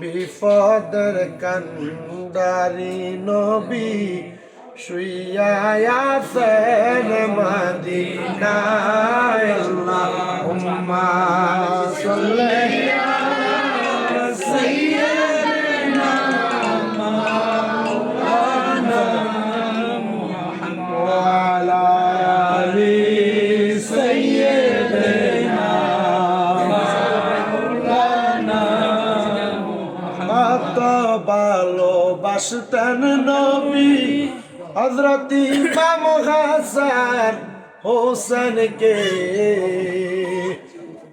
বিপদের কান্ডারি নবী শুয়ায়াসেন মদিনায় আল্লাহ উম্মা ভালোবাসতেন নবী হজরত ইমাম হাসান হোসেনকে।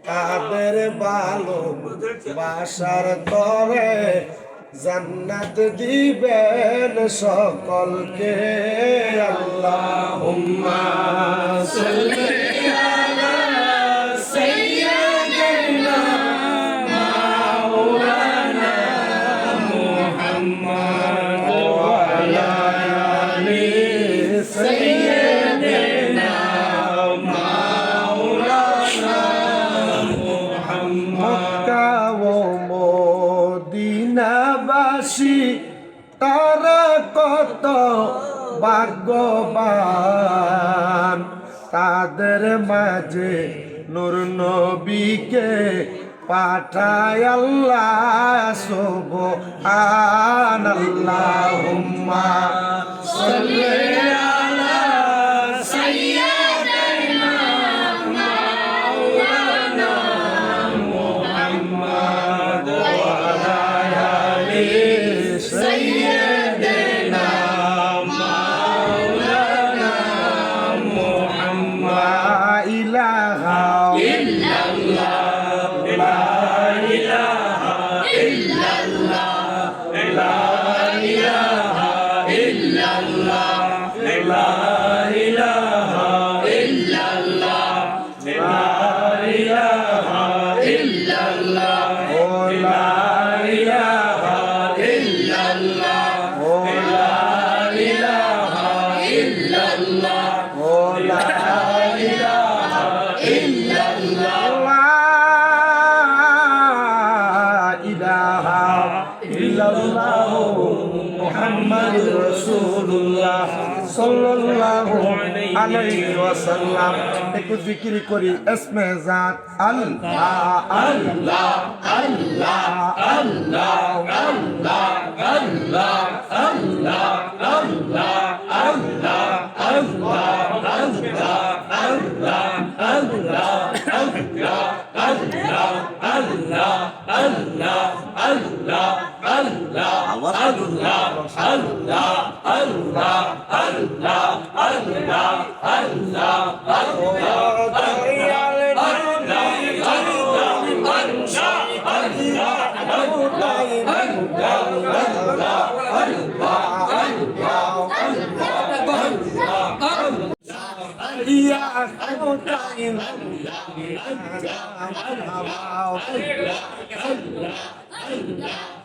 তাদের ভালো বাসার তরে জান্নাত দিবেন সকলকে। আল্লাহ মদিনাবাসী তারা কত ভাগ্যবান। তাদের মাঝে নূর নবীকে পাঠায় আল্লাহ শুভ আন আল্লাহুম্মা illallah oh la ilaha illallah oh la ilaha illallah oh la ilaha illallah la ilaha illallah muhammadur rasulullah sallallahu alaihi wasallam একটু জিকির করি। এসমে জাত আল্লাহ আল্লাহ আল্লাহ আল্লাহ। الله الله الله الله الله الله الله يا حمدين الله الله الله الله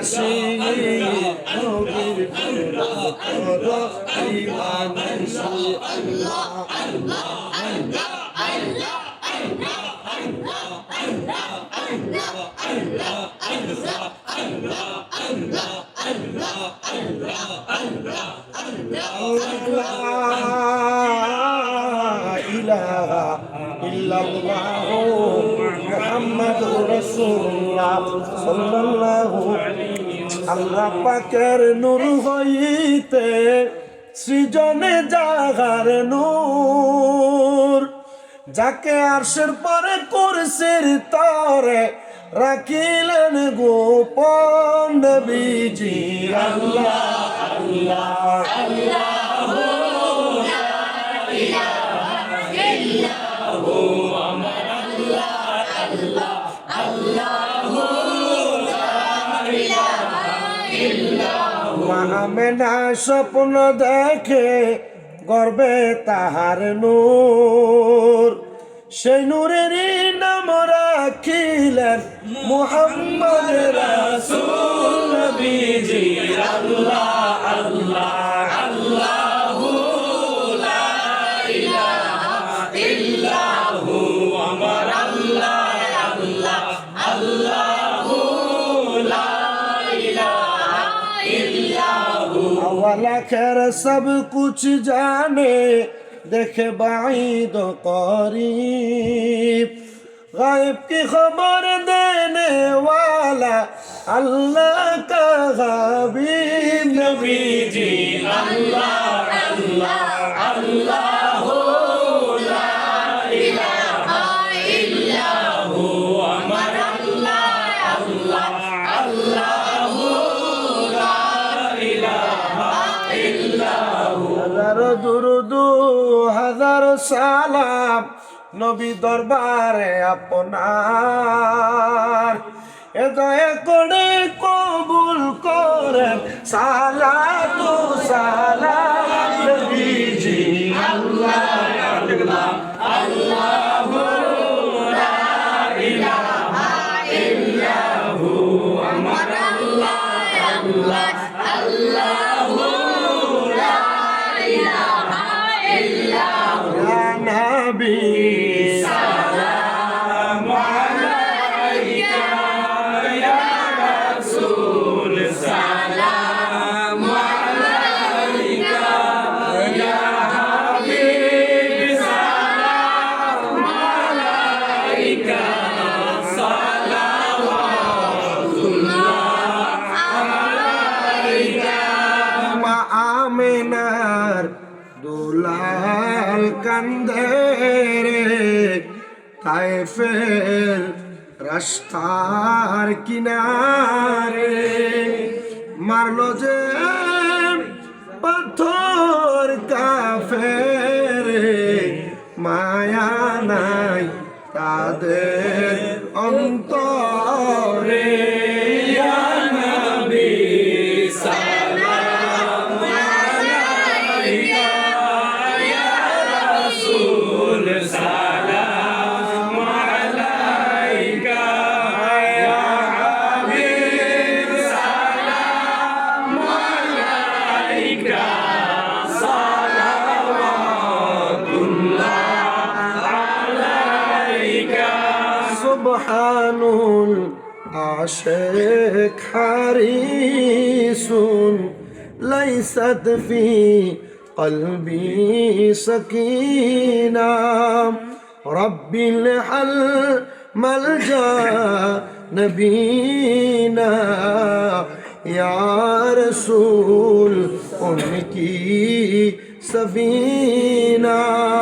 আসি নবীর পুরা করো ইমান আসি আল্লাহ আল্লাহ আল্লাহ আল্লাহ ইলাহা ইল্লাল্লাহ পাকের নূর হইতে সৃজনে জাগার নূর। যাকে আরশের পরে কুরসির তরে রাখিলেন গোপন নবীজি। আল্লাহ আল্লাহ। আমেনা স্বপ্ন দেখে গর্বে তাহার নূর। সেই নূরেরই নাম রাখিলেন মোহাম্মদ রাসূল নবীজি। আল্লাহ আল্লাহ। खैर सब कुछ जाने देखे बाईद करीब गायब की खबर देने वाला अल्लाह का हबीब नबी जी अल्लाह अल्लाह अल्लाह সালাম নবী দরবারে আপনার এ দয়া করে কবুল করেন সালাতু সালাম নবীজি আল্লাহ আল্লাহ يا আমেনার দুলাল কান্দে রে। তাইফের রাস্তার কিনারে মারলো যে পাথর কাফেরে। মায়া নাই তাদের অন্তরে। العاشق حريص ليست في قلبي سكينة رب الحل ملجأ نبينا يا رسول انکی سفینہ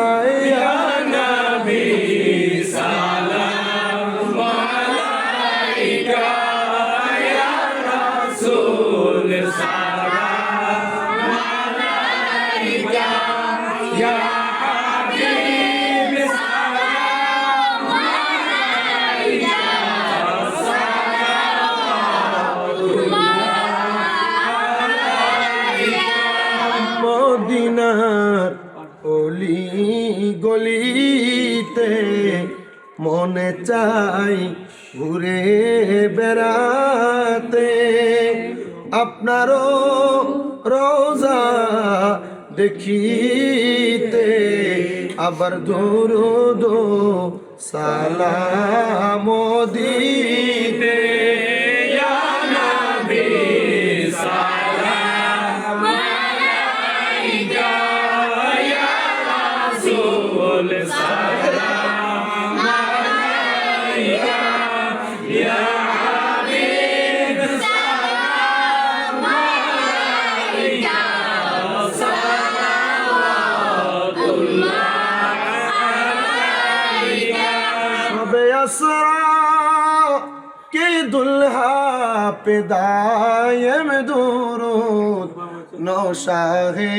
মনে চাই ঘুরে বেড়াতে। আপনারও রোজা দেখিতে আবার দো সালাম दायम दुरूद नौशाहे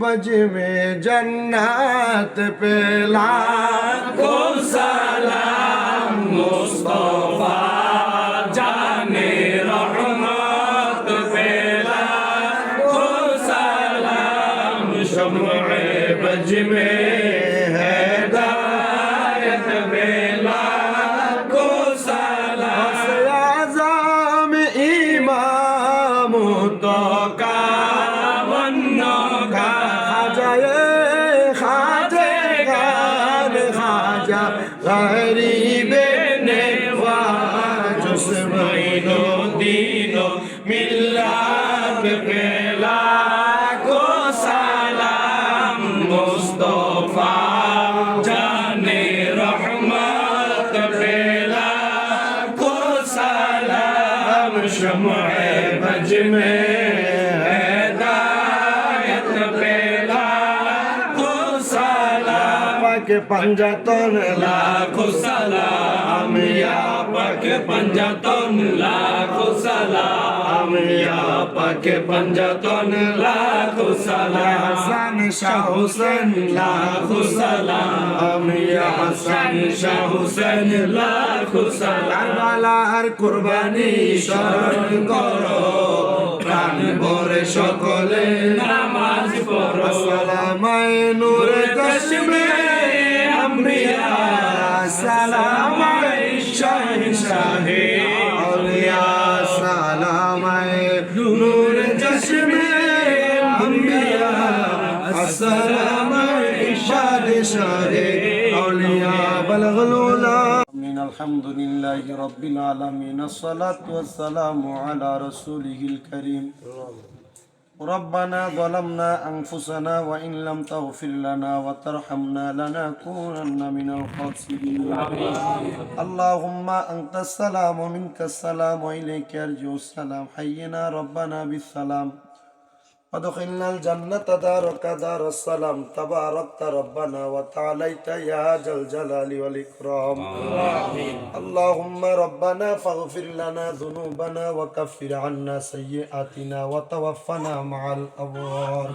बज में जन्नत पे लाखो सलाम मुस्तफा जाने रहमत पे लाखो सलाम शम्मे बज में खाजा পঞ্জাতন লাখো সালাম, ইয়া পাকে পঞ্জাতন লাখো সালাম, ইয়া পাকে পঞ্জাতন লাখো সালাম। হাসান শাহ হোসেন লাখো সালাম, ইয়া শাহ হোসেন লাখো সালাম। কারবালার কুরবানি শরণ করো, প্রাণ ভরে সকলে নামাজ পড়ো। সালামায় নূরে কাশ্মীর انبیاء سلام علی شاہ اولیاء سلام نور چشم انبیاء السلام علی شاہ اولیاء بلغ الولا الحمد لله رب العالمين الصلاة والسلام على رسوله الكريم ربنا ظلمنا أنفسنا وإن لم تغفر لنا وترحمنا لنكونن من الخاسرين اللهم أنت السلام ومنك السلام وإليك يرجع السلام حينا ربنا بالسلام ودخلنا الجنة دارك دار السلام تباركت ربنا وتعاليت يا ذا الجلال والإكرام اللهم ربنا فاغفر لنا ذنوبنا وكفر عنا سيئاتنا وتوفنا مع الأبرار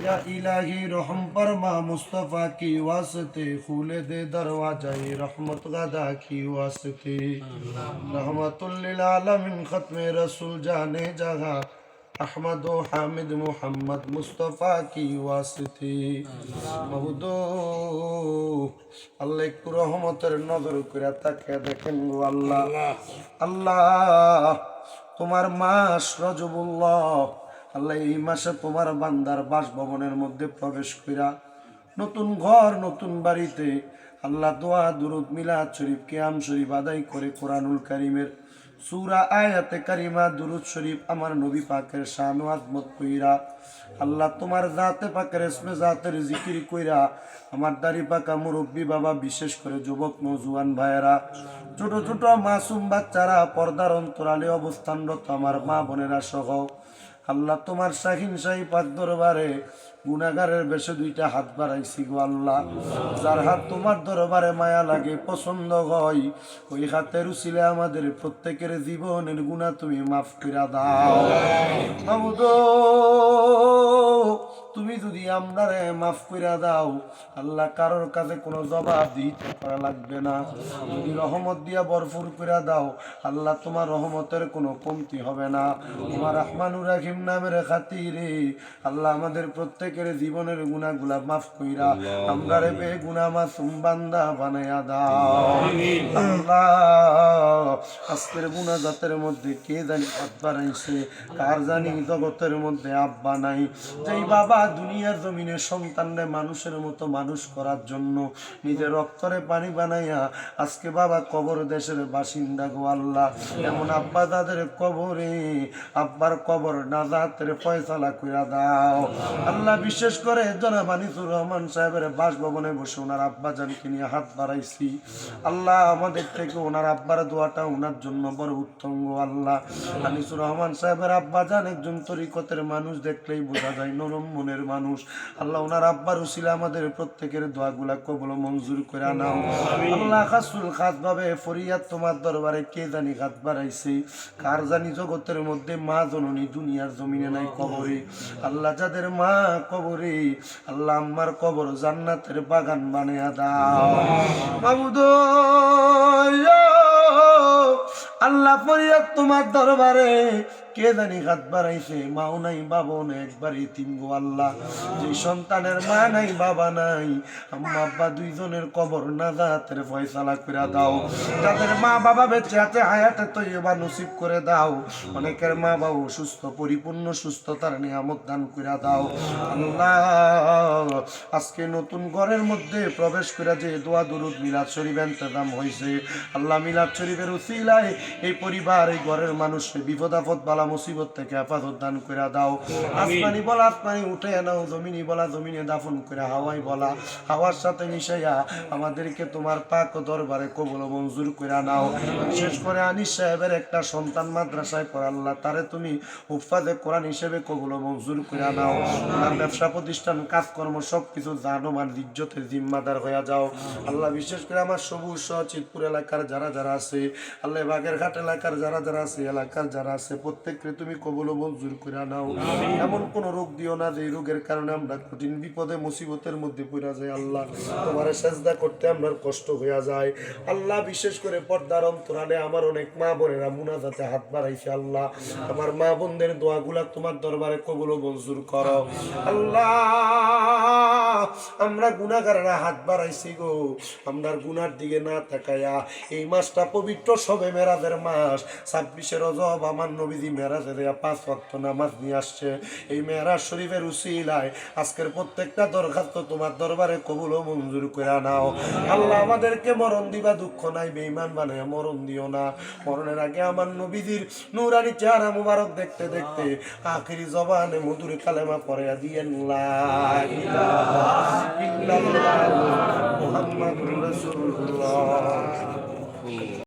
یا الہی رحم فرما مصطفیٰ کی واسطے خولے دے دروازہ رحمت غدا کی واسطے رحمت للعالمین ختم رسول جانے جہاں احمد و حامد محمد مصطفیٰ کی واسطے مہدو আল্লাহ একটু রহমতের নজর করে তাকে দেখেন গো اللہ اللہ তোমার মাস রজবুল্লাহ। আল্লাহ এই মাসে তোমার বান্দার বাসভবনের মধ্যে প্রবেশ কইরা নতুন ঘর, নতুন বাড়িতে আল্লাহ দোয়া, দুরুদ, মিলাদ শরীফ, কেয়াম শরীফ আদায় করে কোরআনুল কারিমের সুরা, আয়াতে কারিমা, দুরুদ শরীফ আমার নবী পাকের শানু আজমত কইরা, আল্লাহ তোমার জাতে পাকের এসমে জাতের জিকির কইরা, আমার দাড়ি পাকা মুরব্বী বাবা, বিশেষ করে যুবক নজুয়ান ভাইয়েরা, ছোট ছোট মাসুম বাচ্চারা, পর্দার অন্তরালে অবস্থানরত আমার মা বোনেরা সহ আল্লাহ তোমার শাহিন শাহী পাত দরবারে গুনাগারের বেশে দুইটা হাত বাড়াইছি গো আল্লাহ। যার হাত তোমার দরবারে মায়া লাগে, পছন্দ হয়, ওই হাতের উচিলে আমাদের প্রত্যেকের জীবনের গুণা তুমি মাফ করে দাও। তুমি যদি আমরারে মাফ করে দাও আল্লাহ কারোর কাছে কোনো জবাব দিতে করা লাগবে না। যদি রহমত দিয়া ভরপুর করে দাও আল্লাহ তোমার রহমতের কোনো কমতি হবে না। তোমার রহমানুর রাহিম নামের খাতিরে আল্লাহ আমাদের প্রত্যেকের জীবনের গুণাগুলা মাফ কইরা আমরা রে বে গুণা মাসুম বান্দা বানাইয়া দাও। আল্লাহ আজকের গুণা জাতের মধ্যে কে জানি হাত বাড়াইছে কার জানি জগতের মধ্যে আব্বা নাই। যেই বাবা দুনিয়ার জমিনে সন্তানরে মানুষের মতো মানুষ করার জন্য নিজের রক্তরে পানি বানাইয়া, আজকে বাবা কবর দেশের বাসিন্দা গো আল্লাহ। এমন আব্বা তাদের কবরে, আব্বার কবর নাজাতের ফয়সালা কইরা দাও। আল্লাহ বিশেষ করে জনাব আনিসুর রহমান সাহেবের বাসভবনে বসে ওনার আব্বা জানকে নিয়ে হাত বাড়াইছি। আল্লাহ আমাদের থেকে ওনার আব্বার দোয়াটা ওনার জন্য বড় উত্তম গো আল্লাহ। আনিসুর রহমান সাহেবের আব্বা জান একজন তরিকতের মানুষ দেখলেই বোঝা যায়, নরম মনের মানুষ। আল্লাহ ওনার আব্বার উসিলা আমাদের প্রত্যেকের দোয়াগুলা কবল মঞ্জুর করে নাও আল্লাহ খাসুল খাস ভাবে ফরিয়াদ তোমার দরবারে কে জানি হাত বাড়াইছে? কার জানি জগতের মধ্যে মা জননী দুনিয়ার জমিনে নাই কবরে? আল্লাহ যাদের মা কবরে আল্লাহ আমার কবর জান্নাতের বাগান বানিয়ে দাও। মাবুদ আল্লাহ ফরিয়াদ তোমার দরবারে কে জানি হাত বাড়াইছে? মাও নাই নাই, একবারই তিন গো আল্লাহ। যে সন্তানের মা নাই, বাবা নাই, আম্মা দুইজনের কবর না জাতের ফয়সালা করে দাও। যাদের মা বাবা বেঁচে আছে, হায়াতে তৈবা নসিব করে দাও। অনেকের মা বাবা সুস্থ, পরিপূর্ণ, সুস্থতার নিয়ামত দান করে দাও। আল্লাহ, আজকে নতুন ঘরের মধ্যে প্রবেশ করে যে দোয়া, দুরুদ, মিলাদ শরীফ এন্তেজাম হয়েছে। আল্লাহ মিলাদ শরীফের উসিলায় এই পরিবার, এই ঘরের মানুষকে বিপদ আপদ বালা মুসিবত থেকে হেফাজত দান করে দাও। আসমানি বলা আসমানি উঠে নাও জমিনি বলা জমিনে দাফন করে হাওয়াই বলা। হাওয়ার সাথে মিশাইয়া আমাদেরকে তোমার পাক দরবারে কবল মঞ্জুর করে নাও। বিশেষ করে আনিস সাহেবের একটা সন্তান মাদ্রাসায় পড়ে আল্লাহ তারে তুমি উফাজে কোরআন হিসেবে কবল মঞ্জুর করে নাও। ওনার ব্যবসা প্রতিষ্ঠান কাজকর্ম সব কিছু জানো মান ইজ্জতের জিম্মাদার হয়ে যাও। আল্লাহ বিশেষ করে আমার সবুজ সহ চিতপুর এলাকার যারা যারা আছে আল্লাহ বাগেরঘাট এলাকার যারা যারা আছে এলাকার যারা আছে প্রত্যেককে তুমি কবল মঞ্জুর করে নাও। এমন কোন রোগ দিও না যে রোগের কারণে আমরা কঠিন বিপদে মুসিবতের মধ্যে পড়া যায় আল্লাহ। তোমার সেজদা করতে আমরা কষ্ট হয়ে যায় আল্লাহ বিশেষ করে পর্দার অন্তরালে আমার অনেক মা বোনেরা মুনাজাতে হাত বাড়াইছে আল্লাহ। আমার মা বোনদের দোয়াগুলা তোমার দরবারে কবল মঞ্জুর করো। আল্লাহ আমরা গুনাগারেরা হাত বাড়াইছি গো। আমরা গুনার দিকে না তাকায়া এই মাসটা পবিত্র সবে মেরাজের মাস। ছাব্বিশে রজব আমার নবীজি শরীফের উসিলায়। আজকের প্রত্যেকটা দরখাস্ত তোমার দরবারে কবুল ও মঞ্জুর করে নাও আল্লাহ আমাদেরকে মরণ দিবা, দুঃখ নাই, বেঈমান বানায় মরণ দিও না। মরণের আগে আমার নবীজির নুরানি চেহারা মুবারক দেখতে দেখতে আখিরি জবানে মধুর কালেমা পরে মুহাম্মাদুর রাসূলুল্লাহ।